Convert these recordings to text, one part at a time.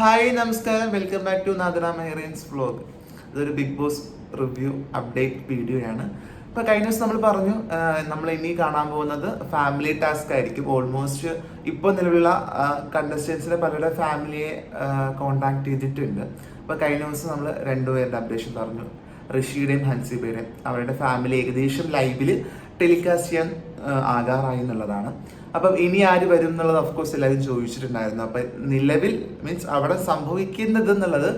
Hi നമസ്കാരം. Welcome back to Nadira Mehreen's vlog ഇതൊരു Bigg Boss review update video ആണ്. ഇപ്പൊ കഴിഞ്ഞ ദിവസം നമ്മൾ പറഞ്ഞു നമ്മൾ ഇനി കാണാൻ പോകുന്നത് ഫാമിലി ടാസ്ക് ആയിരിക്കും. ഓൾമോസ്റ്റ് ഇപ്പോൾ നിലവിലുള്ള കണ്ടസ്റ്റൻസിലെ പലരുടെ ഫാമിലിയെ കോണ്ടാക്ട് ചെയ്തിട്ടുണ്ട്. അപ്പൊ കഴിഞ്ഞ ദിവസം നമ്മൾ രണ്ടുപേരുടെ അപ്ഡേഷൻ പറഞ്ഞു. ഋഷിയുടെയും ഹൻസിബയുടെയും. അവരുടെ ഫാമിലി ഏകദേശം ലൈവിൽ ടെലികാസ്റ്റ് ചെയ്യാൻ ആകാറായി എന്നുള്ളതാണ്. അപ്പം ഇനി ആര് വരും എന്നുള്ളത് ഓഫ് കോഴ്സ് എല്ലാവരും ചോദിച്ചിട്ടുണ്ടായിരുന്നു. അപ്പം നിലവിൽ മീൻസ് അവിടെ സംഭവിക്കുന്നത് എന്നുള്ളത്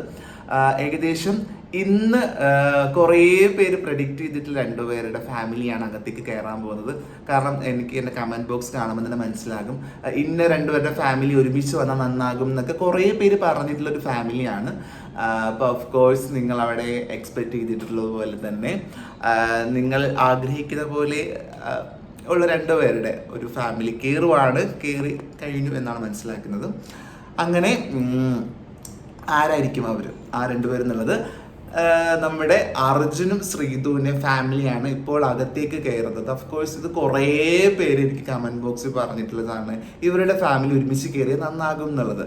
ഏകദേശം ഇന്ന് കുറേ പേര് പ്രഡിക്റ്റ് ചെയ്തിട്ട് രണ്ടുപേരുടെ ഫാമിലിയാണ് അകത്തേക്ക് കയറാൻ പോകുന്നത്. കാരണം എനിക്ക് എന്റെ കമന്റ് ബോക്സ് കാണുമ്പോൾ തന്നെ മനസ്സിലാകും. ഇന്ന രണ്ടുപേരുടെ ഫാമിലി ഒരുമിച്ച് വന്നാൽ നന്നാകും എന്നൊക്കെ കുറേ പേര് പറഞ്ഞിട്ടുള്ള ഒരു ഫാമിലിയാണ് അപ്പോൾ ഓഫ് കോഴ്സ് നിങ്ങൾ അവിടെ എക്സ്പെക്റ്റ് ചെയ്തിട്ടുള്ളത് പോലെ തന്നെ നിങ്ങൾ ആഗ്രഹിക്കുന്ന പോലെ ഉള്ള രണ്ടുപേരുടെ ഒരു ഫാമിലി കയറുവാണ് കയറി കഴിഞ്ഞു എന്നാണ് മനസ്സിലാക്കുന്നത്. അങ്ങനെ ആരായിരിക്കും അവർ ആ രണ്ടുപേരെന്നുള്ളത് നമ്മുടെ അർജുനും ശ്രീധുവിന്റെ ഫാമിലിയാണ് ഇപ്പോൾ അകത്തേക്ക് കയറുന്നത്. ഓഫ് കോഴ്സ് ഇത് കുറേ പേര് എനിക്ക് കമന്റ് ബോക്സിൽ പറഞ്ഞിട്ടുള്ളതാണ്. ഇവരുടെ ഫാമിലി ഒരുമിച്ച് കയറിയ നന്നാകും എന്നുള്ളത്.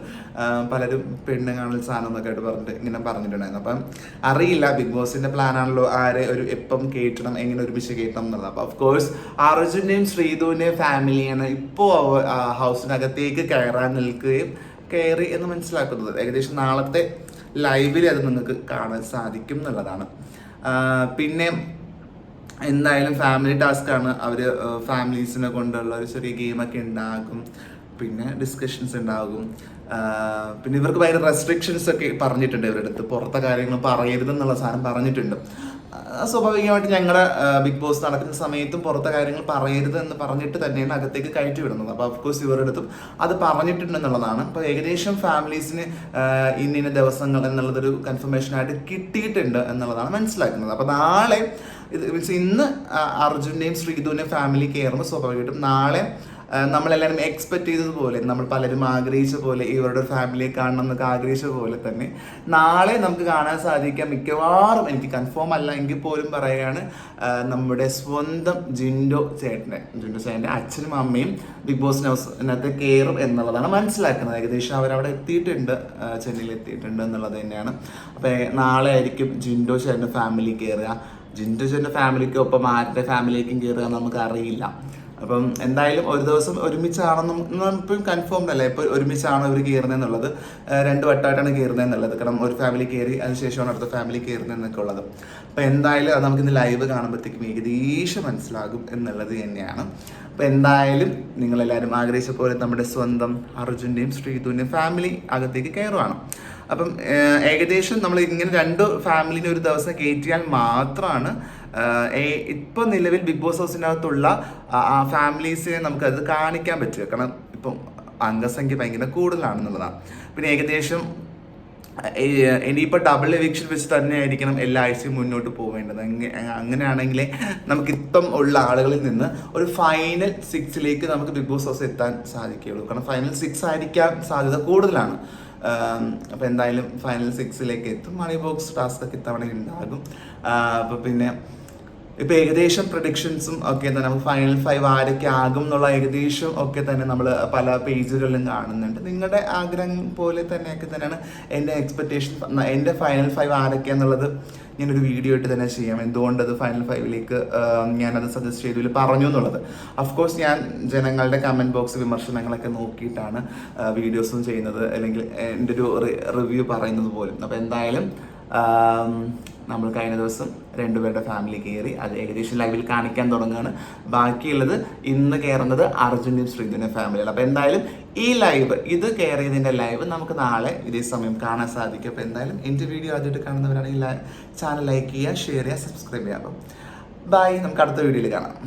പലരും പെണ്ണ് കാണൽ സാധനം എന്നൊക്കെ ആയിട്ട് പറഞ്ഞിട്ട് ഇങ്ങനെ പറഞ്ഞിട്ടുണ്ടായിരുന്നു. അപ്പം അറിയില്ല ബിഗ് ബോസിന്റെ പ്ലാനാണല്ലോ ആരെ ഒരു എപ്പം കയറ്റണം എങ്ങനെ ഒരുമിച്ച് കയറ്റണം എന്നുള്ളത്. അപ്പോൾ ഓഫ് കോഴ്സ് അർജുന്റെയും ശ്രീധുവിന്റെയും ഫാമിലിയാണ് ഇപ്പോൾ ഹൗസിനകത്തേക്ക് കയറാൻ നിൽക്കുകയും കയറി എന്ന് മനസ്സിലാക്കുന്നത്. ഏകദേശം നാളത്തെ ലൈവിൽ അത് നിങ്ങൾക്ക് കാണാൻ സാധിക്കും എന്നുള്ളതാണ്. പിന്നെ എന്തായാലും ഫാമിലി ടാസ്ക് ആണ്. അവർ ഫാമിലീസിനെ കൊണ്ടുള്ള ഒരു ചെറിയ ഗെയിമൊക്കെ ഉണ്ടാകും. പിന്നെ ഡിസ്കഷൻസ് ഉണ്ടാകും. പിന്നെ ഇവർക്ക് ഭയങ്കര റെസ്ട്രിക്ഷൻസ് ഒക്കെ പറഞ്ഞിട്ടുണ്ട് ഇവരുടെ അടുത്ത്. പുറത്തെ കാര്യങ്ങൾ പറയരുതെന്നുള്ള സാധനം പറഞ്ഞിട്ടുണ്ട്. സ്വാഭാവികമായിട്ട് ഞങ്ങളുടെ ബിഗ് ബോസ് നടക്കുന്ന സമയത്തും പുറത്തെ കാര്യങ്ങൾ പറയരുത് എന്ന് പറഞ്ഞിട്ട് തന്നെയാണ് അകത്തേക്ക് കയറ്റി വിടുന്നത്. അപ്പോൾ അഫ്കോഴ്സ് ഇവരുടെ അടുത്തും അത് പറഞ്ഞിട്ടുണ്ടെന്നുള്ളതാണ്. അപ്പോൾ ഏകദേശം ഫാമിലീസിന് ഇന്ന ഇന്ന ദിവസങ്ങൾ എന്നുള്ളതൊരു കൺഫർമേഷൻ ആയിട്ട് കിട്ടിയിട്ടുണ്ട് എന്നുള്ളതാണ് മനസ്സിലാക്കുന്നത്. അപ്പോൾ നാളെ ഇത് മീൻസ് ഇന്ന് അർജുന്റെയും ശ്രീധുവിന്റെയും ഫാമിലി കയറുമ്പോൾ സ്വാഭാവികമായിട്ടും നാളെ നമ്മളെല്ലാവരും എക്സ്പെക്ട് ചെയ്തതുപോലെ നമ്മൾ പലരും ആഗ്രഹിച്ച പോലെ ഇവരുടെ ഫാമിലിയെ കാണണം എന്നൊക്കെ ആഗ്രഹിച്ച പോലെ തന്നെ നാളെ നമുക്ക് കാണാൻ സാധിക്കാം മിക്കവാറും എനിക്ക് കൺഫേം അല്ല എങ്കിൽ പോലും പറയുകയാണ് നമ്മുടെ സ്വന്തം ജിൻഡോ ചേട്ടനെ. ജിൻഡോ ചേട്ടന്റെ അച്ഛനും അമ്മയും ബിഗ് ബോസ് ഹൗസിനകത്ത് കയറും എന്നുള്ളതാണ് മനസ്സിലാക്കുന്നത്. ഏകദേശം അവരവിടെ എത്തിയിട്ടുണ്ട് ചെന്നൈയിൽ എത്തിയിട്ടുണ്ട് എന്നുള്ളത് തന്നെയാണ്. അപ്പോൾ നാളെ ആയിരിക്കും ജിൻഡോ ചേട്ടന്റെ ഫാമിലി കയറുക ജിൻഡോ ചേട്ടന്റെ ഫാമിലിക്കൊപ്പം ആരുടെ ഫാമിലിക്കും കയറുക നമുക്ക് അറിയില്ല. അപ്പം എന്തായാലും ഒരു ദിവസം ഒരുമിച്ചാണെന്നും ഇപ്പം കൺഫേംഡ് അല്ല? ഇപ്പോൾ ഒരുമിച്ചാണ് ഇവർ കയറുന്നതെന്നുള്ളത് രണ്ട് വട്ടമായിട്ടാണ് കയറുന്നതെന്നുള്ളത് കാരണം ഒരു ഫാമിലി കയറി അതിനുശേഷമാണ് അടുത്ത ഫാമിലി കയറുന്നതെന്നൊക്കെ ഉള്ളത്. അപ്പം എന്തായാലും അത് നമുക്ക് ഇന്ന് ലൈവ് കാണുമ്പോഴത്തേക്കും ഏകദേശം മനസ്സിലാകും എന്നുള്ളത് തന്നെയാണ്. അപ്പം എന്തായാലും നിങ്ങളെല്ലാവരും ആഗ്രഹിച്ച പോലെ നമ്മുടെ സ്വന്തം അർജുന്റെയും ശ്രീധുവിന്റെയും ഫാമിലി അകത്തേക്ക് കയറുവാണ്. അപ്പം ഏകദേശം നമ്മൾ ഇങ്ങനെ രണ്ട് ഫാമിലിനെ ഒരു ദിവസം കയറ്റിയാൽ മാത്രമാണ് ഇപ്പോൾ നിലവിൽ ബിഗ് ബോസ് ഹൗസിനകത്തുള്ള ഫാമിലീസിനെ നമുക്കത് കാണിക്കാൻ പറ്റുക. കാരണം ഇപ്പം അംഗസംഖ്യ ഭയങ്കര കൂടുതലാണെന്നുള്ളതാണ്. പിന്നെ ഏകദേശം ഇനി ഇനിയിപ്പോൾ ഡബിൾ എവിക്ഷൻ വെച്ച് തന്നെയായിരിക്കണം എല്ലാ ആഴ്ചയും മുന്നോട്ട് പോവേണ്ടത്. അങ്ങനെയാണെങ്കിൽ നമുക്ക് ഇപ്പം ഉള്ള ആളുകളിൽ നിന്ന് ഒരു ഫൈനൽ സിക്സിലേക്ക് നമുക്ക് ബിഗ് ബോസ് ഹൗസ് എത്താൻ സാധിക്കുകയുള്ളൂ. കാരണം ഫൈനൽ സിക്സ് ആയിരിക്കാൻ സാധ്യത കൂടുതലാണ്. അപ്പോൾ എന്തായാലും ഫൈനൽ സിക്സിലേക്ക് എത്തും. മണി ബോക്സ് ടാസ്ക് ഒക്കെ ഇത്തവണ ഉണ്ടാകും. അപ്പോൾ പിന്നെ ഇപ്പൊ ഏകദേശം പ്രഡിക്ഷൻസും ഒക്കെ തന്നെ. നമ്മൾ ഫൈനൽ ഫൈവ് ആരൊക്കെ ആകും എന്നുള്ള ഏകദേശം ഒക്കെ തന്നെ നമ്മൾ പല പേജുകളിലും കാണുന്നുണ്ട്. നിങ്ങളുടെ ആഗ്രഹം പോലെ തന്നെയൊക്കെ തന്നെയാണ് എന്റെ എക്സ്പെക്റ്റേഷൻ എന്റെ ഫൈനൽ ഫൈവ് ആരൊക്കെ എന്നുള്ളത് ഞാനൊരു വീഡിയോ ഇട്ട് തന്നെ ചെയ്യാം. എന്തുകൊണ്ട് അത് ഫൈനൽ ഫൈവിലേക്ക് ഞാനത് സജസ്റ്റ് ചെയ്തു പറഞ്ഞു എന്നുള്ളത്. അഫ്കോഴ്സ് ഞാൻ ജനങ്ങളുടെ കമന്റ് ബോക്സ് വിമർശനങ്ങളൊക്കെ നോക്കിയിട്ടാണ് വീഡിയോസും ചെയ്യുന്നത്. അല്ലെങ്കിൽ എന്റെ ഒരു റിവ്യൂ പറയുന്നത് പോലും. അപ്പോൾ എന്തായാലും നമ്മൾ കഴിഞ്ഞ ദിവസം രണ്ടുപേരുടെ ഫാമിലി കയറി അത് ഏകദേശം ലൈവിൽ കാണിക്കാൻ തുടങ്ങുകയാണ് ബാക്കിയുള്ളത് ഇന്ന് കയറുന്നത് അർജുനും ശ്രീധുവിന്റെ ഫാമിലിയാണ് അപ്പോൾ എന്തായാലും ഈ ലൈവ് ഇത് കയറിയതിന്റെ ലൈവ് നമുക്ക് നാളെ ഇതേ സമയം കാണാൻ സാധിക്കും. അപ്പോൾ എന്തായാലും എന്റെ വീഡിയോ ആദ്യമായിട്ട് കാണുന്നവരാണെങ്കിൽ ചാനൽ ലൈക്ക് ചെയ്യുക ഷെയർ ചെയ്യുക സബ്സ്ക്രൈബ് ചെയ്യുക. അപ്പം ബൈ നമുക്ക് അടുത്ത വീഡിയോയിൽ കാണാം.